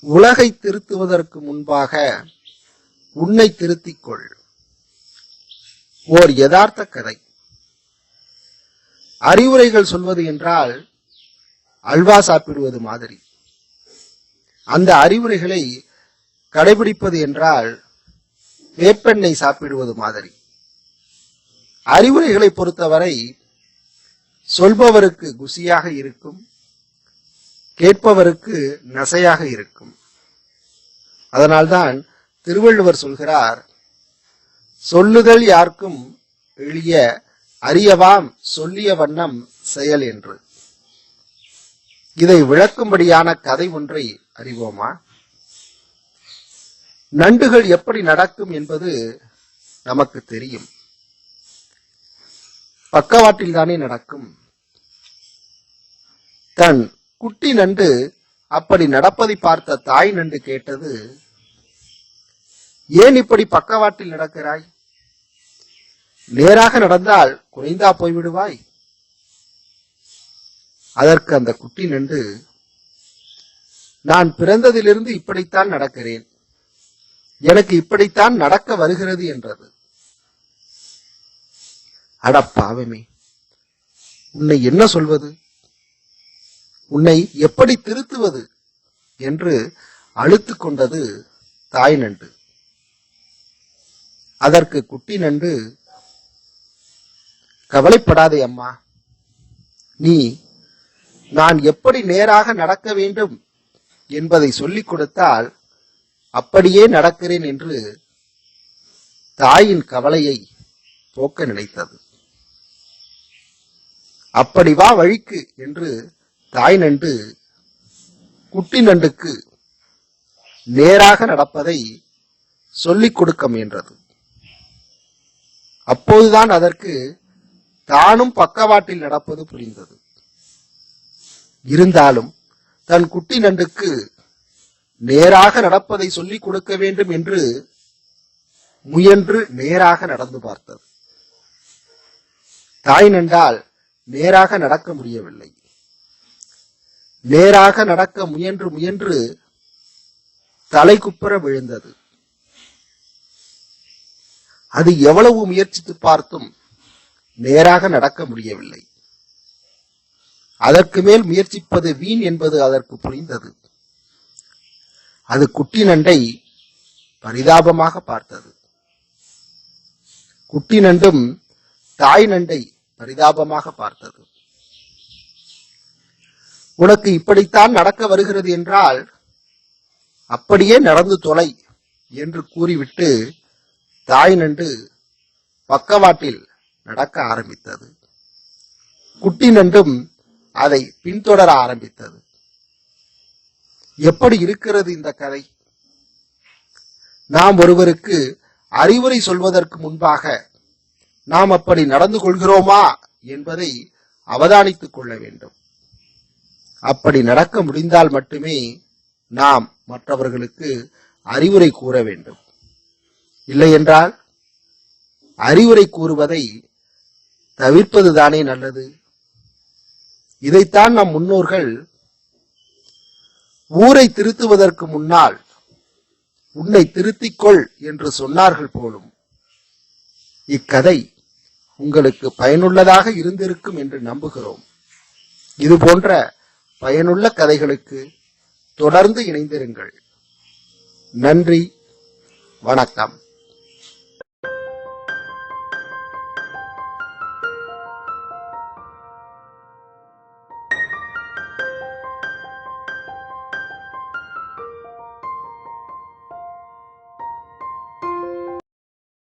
உலகை திருத்துவதற்கு முன்பாக உன்னை திருத்திக் கொள் ஓர் யதார்த்த கதை. அறிவுரைகள் சொல்வது என்றால் அல்வா சாப்பிடுவது மாதிரி. அந்த அறிவுரைகளை கடைபிடிப்பது என்றால் வேப்பெண்ணெய் சாப்பிடுவது மாதிரி. அறிவுரைகளை பொறுத்தவரை சொல்பவருக்கு குசியாக இருக்கும் கேட்பவருக்கு நசையாக இருக்கும். அதனால்தான் திருவள்ளுவர் சொல்கிறார் சொல்லுதல் யாருக்கும் எளிய அறியவாம் சொல்லிய வண்ணம் செயல் என்று. இதை விளக்கும்படியான கதை ஒன்றை அறிவோமா? நண்டுகள் எப்படி நடக்கும் என்பது நமக்கு தெரியும். பக்கவாட்டில் தானே நடக்கும். தன் குட்டி நண்டு அப்படி நடப்பதை பார்த்த தாய் நண்டு கேட்டது ஏன் இப்படி பக்கவாட்டில் நடக்கிறாய்? நேராக நடந்தால் குறைந்தா போய்விடுவாய்? அதற்கு அந்த குட்டி நண்டு நான் பிறந்ததிலிருந்து இப்படித்தான் நடக்கிறேன். எனக்கு இப்படித்தான் நடக்க வருகிறது என்றது. அட பாவமே உன்னை என்ன சொல்வது? உன்னை எப்படி திருத்துவது என்று அழுத்து கொண்டது தாய் நண்டு. அதற்கு குட்டி நண்டு கவலைப்படாதே அம்மா. நீ நான் எப்படி நேராக நடக்க வேண்டும் என்பதை சொல்லிக் கொடுத்தால் அப்படியே நடக்கிறேன் என்று தாயின் கவலையை போக்க நினைத்தது. அப்படி வா வழிக்கு என்று தாய் நண்டு குட்டி நண்டுக்கு நேராக நடப்பதை சொல்லிக் கொடுக்க முயன்றது. அப்போதுதான் அதற்கு தானும் பக்கவாட்டில் நடப்பது புரிந்தது. இருந்தாலும் தன் குட்டி நண்டுக்கு நேராக நடப்பதை சொல்லிக் கொடுக்க வேண்டும் என்று முயன்று நேராக நடந்து பார்த்தது. தாய் நண்டால் நேராக நடக்க முடியவில்லை. நேராக நடக்க முயன்று முயன்று தலை குப்புற விழுந்தது. அது எவ்வளவு முயற்சித்து பார்த்தும் நேராக நடக்க முடியவில்லை. அதற்கு மேல் முயற்சிப்பது வீண் என்பது அதற்கு புரிந்தது. அது குட்டி நண்டை பரிதாபமாக பார்த்தது. குட்டி நண்டும் தாய் நண்டை பரிதாபமாக பார்த்தது. உனக்கு இப்படித்தான் நடக்க வருகிறது என்றால் அப்படியே நடந்து தொலை என்று கூறிவிட்டு தாய் நண்டு பக்கவாட்டில் நடக்க ஆரம்பித்தது. குட்டி நண்டும் அதை பின்தொடர ஆரம்பித்தது. எப்படி இருக்கிறது இந்த கதை? நாம் ஒருவருக்கு அறிவுரை சொல்வதற்கு முன்பாக நாம் அப்படி நடந்து கொள்கிறோமா என்பதை அவதானித்துக் கொள்ள வேண்டும். அப்படி நடக்க முடிந்தால் மட்டுமே நாம் மற்றவர்களுக்கு அறிவுரை கூற வேண்டும். இல்லை என்றால் அறிவுரை கூறுவதை தவிர்ப்பதுதானே நல்லது? இதைத்தான் நம் முன்னோர்கள் ஊரை திருத்துவதற்கு முன்னால் உன்னை திருத்திக்கொள் என்று சொன்னார்கள் போலும் இக்கதை உங்களுக்கு பயனுள்ளதாக இருந்திருக்கும் என்று நம்புகிறோம். இது போன்ற பயனுள்ள கதைகளுக்கு தொடர்ந்து இணைந்திருங்கள். நன்றி. வணக்கம்.